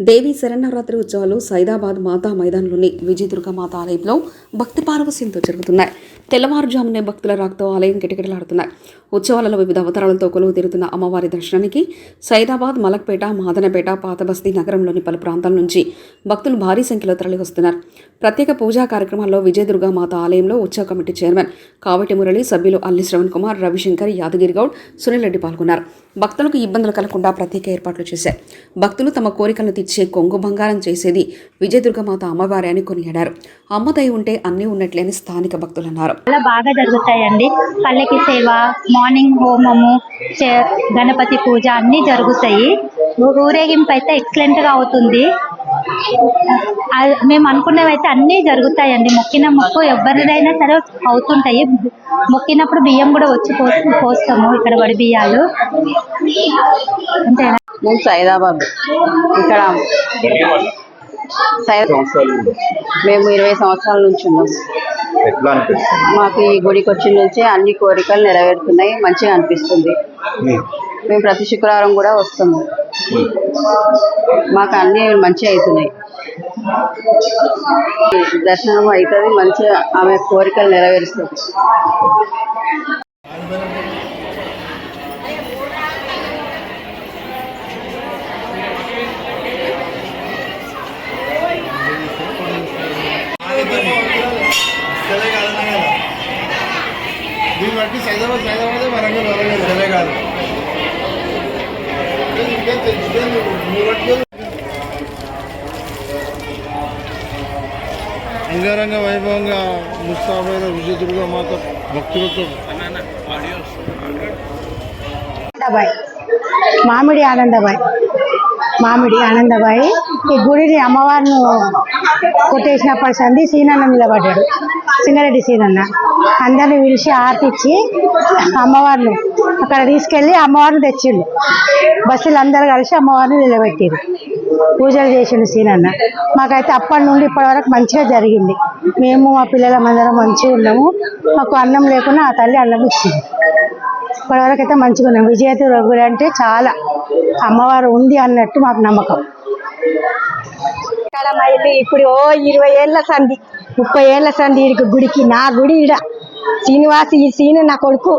దేవి శరన్నవరాత్రి ఉత్సవాలు సైదాబాద్ మాతా మైదాన్లోని విజయదుర్గ మాత ఆలయంలో భక్తి పారవస్యంతో జరుగుతున్నాయి. తెల్లవారుజామునే భక్తుల రాకతో ఆలయం కిటకిటలాడుతున్నాయి. ఉత్సవాలలో వివిధ అవతారాలతో కొలువు తీరుతున్న అమ్మవారి దర్శనానికి సైదాబాద్ మలక్పేట మాదనపేట పాతబస్తీ నగరంలోని పలు ప్రాంతాల నుంచి భక్తులు భారీ సంఖ్యలో తరలివస్తున్నారు. ప్రత్యేక పూజా కార్యక్రమాల్లో విజయదుర్గ మాత ఆలయంలో ఉత్సవ కమిటీ చైర్మన్ కావటి మురళి సభ్యులు అల్లి శ్రవణ్ కుమార్ రవిశంకర్ యాదగిరి గౌడ్ సునీల్ రెడ్డి పాల్గొన్నారు. భక్తులకు ఇబ్బందులు కలగకుండా ప్రత్యేక ఏర్పాట్లు చేశారు. భక్తులు తమ కోరికలను ఇచ్చే కొంగు బంగారం చేసేది విజయదుర్గమాత అమ్మవారి అని కొనియాడారు. అమ్మదై ఉంటే అన్నీ ఉన్నట్లే అని స్థానిక భక్తులు అన్నారు చాలా బాగా జరుగుతాయండి. పల్లకి సేవ మార్నింగ్ హోమము చే- గణపతి పూజ అన్నీ జరుగుతాయి. ఊరేగింపు అయితే ఎక్సలెంట్గా అవుతుంది. మేము అనుకున్నవి అయితే అన్నీ జరుగుతాయండి. మొక్కిన మొక్కు ఎవరిదైనా సరే అవుతుంటాయి. మొక్కినప్పుడు బియ్యం కూడా వచ్చి పోస్తాము. ఇక్కడ వడి బియ్యాలు అంతేనా? మేము సైదాబాద్. ఇక్కడ మేము ఇరవై సంవత్సరాల నుంచి ఉన్నాం. మాకు ఈ గుడికి వచ్చిన నుంచి అన్ని కోరికలు నెరవేరుతున్నాయి మంచిగా అనిపిస్తుంది. మేము. ప్రతి శుక్రవారం కూడా వస్తాము మాకు అన్ని మంచిగా అవుతున్నాయి. దర్శనం అవుతుంది మంచిగా ఆమె కోరికలు నెరవేరుస్తుంది దీన్ని బట్టి సైదాబాద్ సైదాబాద్ వరంగల్ వరంగల్ సెలే కాదు. ఇంకేం అంగరంగ వైభవంగా ముస్తాబైన విజయదుర్గ మాత భక్తులతో ఆనందబాయ్. మామిడి ఆనందబాయ్. మామిడి ఆనందబాయ్. ఈ గుడిని అమ్మవారిని కొట్టేసినప్పటి సంది సీనన్న నిలబడ్డాడు. సింగరెడ్డి సీనన్న. అందరిని పిలిచి ఆర్తిచ్చి అమ్మవారిని అక్కడ తీసుకెళ్ళి అమ్మవారిని తెచ్చిండు. బస్సులు అందరు కలిసి అమ్మవారిని నిలబెట్టిండు పూజలు చేసిండు సీనన్న. మాకైతే అప్పటి నుండి ఇప్పటి వరకు మంచిగా జరిగింది. మేము మా పిల్లలం అందరం మంచిగా ఉన్నాము. మాకు అన్నం లేకుండా ఆ తల్లి అన్నం ఇచ్చింది. ఇప్పటివరకు అయితే మంచిగా ఉన్నాం. విజయదుర్గ రఘుడు అంటే చాలా అమ్మవారు ఉంది అన్నట్టు మాకు నమ్మకం. ఇక్కడ మైలు ఇప్పుడు ఓ ఇరవై ఏళ్ళ సంధి ముప్పై ఏళ్ళ సంధి ఈడికి గుడికి నా గుడి ఈడ శ్రీనివాస్ ఈ సీను నా కొడుకు.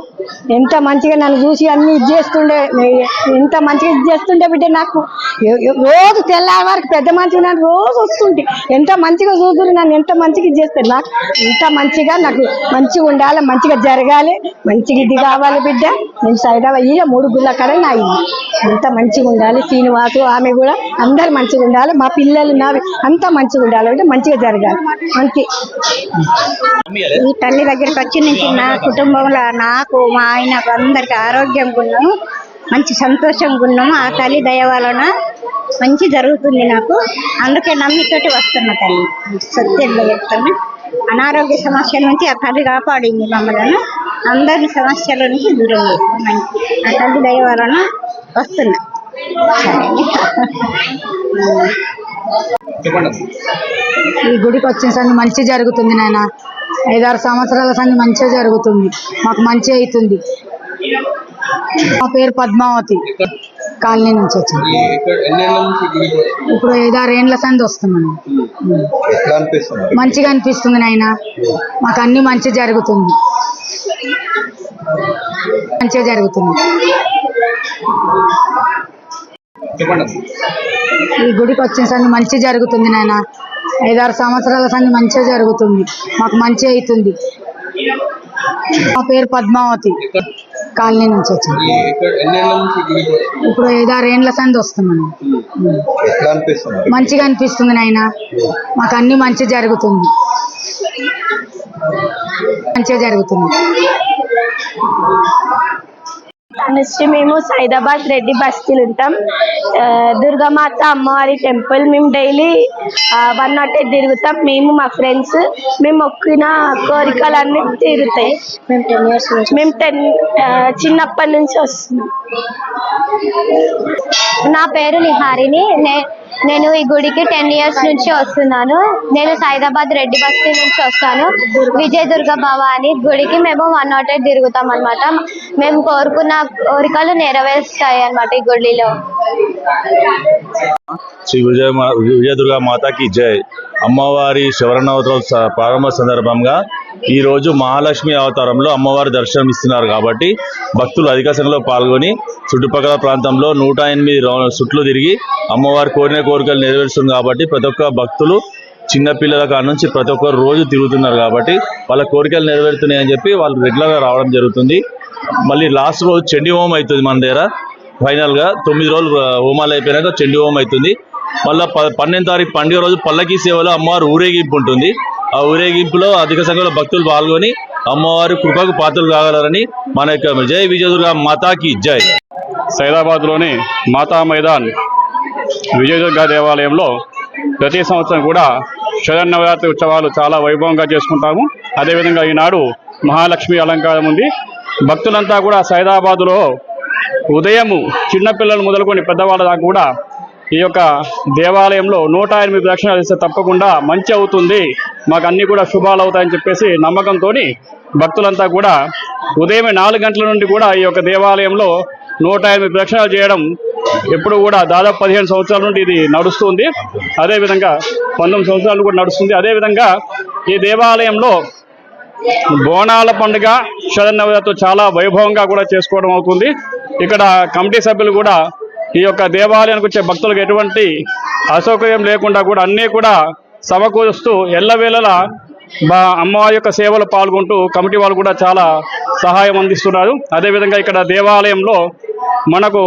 ఎంత మంచిగా నన్ను చూసి అన్ని ఇది చేస్తుండే ఎంత మంచిగా ఇది చేస్తుండే బిడ్డ నాకు. రోజు తెల్లారి వరకు పెద్ద మంచిగా నన్ను రోజు వస్తుంటే. ఎంత మంచిగా చూస్తున్నారు నన్ను ఎంత మంచిగా ఇది చేస్తారు నాకు. ఎంత మంచిగా నాకు మంచిగా ఉండాలి మంచిగా జరగాలి మంచిగా ఇది కావాలి బిడ్డ. నేను సైడ్ అయ్యి మూడు గుళ్ళ కడ నా ఇల్లు. ఎంత మంచిగా ఉండాలి శ్రీనివాసు ఆమె కూడా అందరు మంచిగా ఉండాలి మా పిల్లలు నావి అంతా మంచిగా ఉండాలి అంటే మంచిగా జరగాలి. అంతే. ఈ తల్లి దగ్గరికి వచ్చి నుంచి నా కుటుంబంలో నాకు మా ఆయనకు అందరికి ఆరోగ్యంగా ఉన్నాము మంచి సంతోషంగా ఉన్నాము. ఆ తల్లి దయ వలన మంచి జరుగుతుంది నాకు. అందుకే నమ్మితోటి వస్తున్న తల్లి. సత్యంగా చెప్తాను అనారోగ్య సమస్యల నుంచి ఆ తల్లి కాపాడింది మమ్మల్ని. అందరి సమస్యల నుంచి దూరం చేస్తుంది ఆ తల్లి దయ వలన వస్తున్నా. ఈ గుడికి వచ్చిన సార్ మంచి జరుగుతుంది నాయన. ఐదారు సంవత్సరాల సంది మంచిగా జరుగుతుంది. మాకు మంచి అవుతుంది. మా పేరు పద్మావతి. కాలనీ నుంచి వచ్చింది ఇప్పుడు ఐదారు ఏండ్ల సంది వస్తున్నాను మంచిగా అనిపిస్తుంది నాయన. మాకు అన్ని మంచి జరుగుతుంది. మంచిగా జరుగుతుంది. ఈ గుడికి వచ్చిన సంది మంచి జరుగుతుంది నాయన. ఐదారు సంవత్సరాల సంది మంచిగా జరుగుతుంది. మాకు మంచి అవుతుంది. మా పేరు పద్మావతి. కాలనీ నుంచి వచ్చింది. ఇప్పుడు ఐదారు ఏండ్ల సంది వస్తున్నాను మంచిగా అనిపిస్తుంది నాయన. మాకు అన్ని మంచి జరుగుతుంది. మంచిగా జరుగుతుంది. నెక్స్ట్ మేము సైదాబాద్ రెడ్డి బస్తీలు ఉంటాం. దుర్గామాత అమ్మవారి టెంపుల్. మేము డైలీ వన్ నాట్ ఎయిట్ తిరుగుతాం. మేము మా ఫ్రెండ్స్ మేము మొక్కిన కోరికలన్నీ తీరుతాయి. మేము టెన్ ఇయర్స్ నుంచి మేము టెన్ చిన్నప్పటి నుంచి వస్తున్నాం. నా పేరు నిహారిని నే- నేను ఈ గుడికి టెన్ ఇయర్స్ నుంచి వస్తున్నాను. నేను సైదాబాద్ రెడ్డి బస్తీ నుంచి వస్తాను. విజయ దుర్గ భవాని గుడికి మేము వన్ నాట్ ఎయిట్ తిరుగుతాం అనమాట మేము కోరుకున్న కోరికలు నెరవేరుస్తాయి అన్నమాట ఈ గుడిలో. శ్రీ విజయ మా- విజయదుర్గ మాతాకి జై. అమ్మవారి శవరణోత్సవ స- ప్రారంభ సందర్భంగా ఈరోజు మహాలక్ష్మి అవతారంలో అమ్మవారి దర్శనం ఇస్తున్నారు కాబట్టి భక్తులు అధిక సంఖ్యలో పాల్గొని చుట్టుపక్కల ప్రాంతంలో నూట ఎనిమిది చుట్లు తిరిగి అమ్మవారి కోరిన కోరికలు నెరవేరుస్తుంది కాబట్టి ప్రతి ఒక్క భక్తులు చిన్న పిల్లల కాడ నుంచి ప్రతి ఒక్కరు రోజు తిరుగుతున్నారు కాబట్టి వాళ్ళ కోరికలు నెరవేరుతున్నాయి అని చెప్పి వాళ్ళు రెగ్యులర్గా రావడం జరుగుతుంది. మళ్ళీ లాస్ట్ రోజు చండీ హోమం అవుతుంది మన దగ్గర. ఫైనల్గా తొమ్మిది రోజులు హోమాలు అయిపోయినాక చండీ హోమం అవుతుంది. మళ్ళీ ప- పన్నెండు తారీఖు పండుగ రోజు పల్లకి సేవలో అమ్మవారు ఊరేగింపు ఉంటుంది. ఆ ఊరేగింపులో అధిక సంఖ్యలో భక్తులు పాల్గొని అమ్మవారి కృపకు పాత్రలు కాగలరని మన యొక్క జై విజయదుర్గ మాతాకి జై. సైదాబాద్లోని మాతా మైదాన్ విజయదుర్గ దేవాలయంలో ప్రతి సంవత్సరం కూడా శరన్నవరాత్రి ఉత్సవాలు చాలా వైభవంగా చేసుకుంటాము. అదేవిధంగా ఈనాడు మహాలక్ష్మి అలంకారం ఉంది. భక్తులంతా కూడా సైదాబాదులో ఉదయము చిన్నపిల్లలు మొదలుకొని పెద్దవాళ్ళ దాకా కూడా ఈ యొక్క దేవాలయంలో నూట ఎనిమిది దక్షిణాలు ఇస్తే తప్పకుండా మంచి అవుతుంది. మాకు అన్ని కూడా శుభాలు అవుతాయని చెప్పేసి నమ్మకంతో భక్తులంతా కూడా ఉదయం నాలుగు గంటల నుండి కూడా ఈ యొక్క దేవాలయంలో నూట ఎనిమిది దక్షిణాలు చేయడం ఎప్పుడు కూడా దాదాపు పదిహేను సంవత్సరాల నుండి ఇది నడుస్తుంది. అదేవిధంగా పంతొమ్మిది సంవత్సరాలు కూడా నడుస్తుంది. అదేవిధంగా ఈ దేవాలయంలో బోనాల పండుగ శరన్నవరాత్రి చాలా వైభవంగా కూడా చేసుకోవడం అవుతుంది. ఇక్కడ కమిటీ సభ్యులు కూడా ఈ యొక్క దేవాలయానికి వచ్చే భక్తులకు ఎటువంటి అసౌకర్యం లేకుండా కూడా అన్నీ కూడా సమకూరుస్తూ ఎల్లవేళలా మా అమ్మవారి యొక్క సేవలు పాల్గొంటూ కమిటీ వాళ్ళు కూడా చాలా సహాయం అందిస్తున్నారు. అదేవిధంగా ఇక్కడ దేవాలయంలో మనకు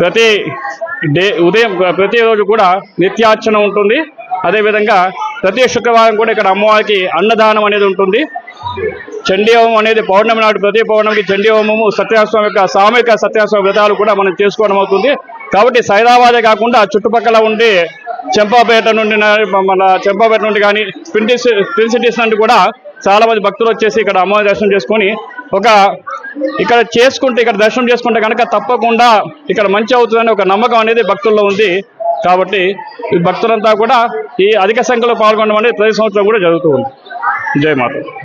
ప్రతి డే ఉదయం ప్రతిరోజు కూడా నిత్యార్చన ఉంటుంది. అదేవిధంగా ప్రతి శుక్రవారం కూడా ఇక్కడ అమ్మవారికి అన్నదానం అనేది ఉంటుంది. చండీ హోమం అనేది పౌర్ణమి నాడు ప్రతి పౌర్ణమికి చండీ హోమము సత్యాస్వామి యొక్క సామూహిక సత్యాస్వామి వ్రతాలు కూడా మనం చేసుకోవడం అవుతుంది. కాబట్టి సైదాబాదే కాకుండా చుట్టుపక్కల ఉండి చెంపాపేట నుండి మన చెంపాపేట నుండి కానీ ప్రిన్సిస్ ప్రిన్ సిటీస్ నుండి కూడా చాలా మంది భక్తులు వచ్చేసి ఇక్కడ అమ్మవారి దర్శనం చేసుకొని ఒక ఇక్కడ చేసుకుంటే ఇక్కడ దర్శనం చేసుకుంటే కనుక తప్పకుండా ఇక్కడ మంచి అవుతుందని ఒక నమ్మకం అనేది భక్తుల్లో ఉంది. కాబట్టి ఈ భక్తులంతా కూడా ఈ అధిక సంఖ్యలో పాల్గొనడం అనేది ప్రతి సంవత్సరం కూడా జరుగుతూ ఉంది. జయమాత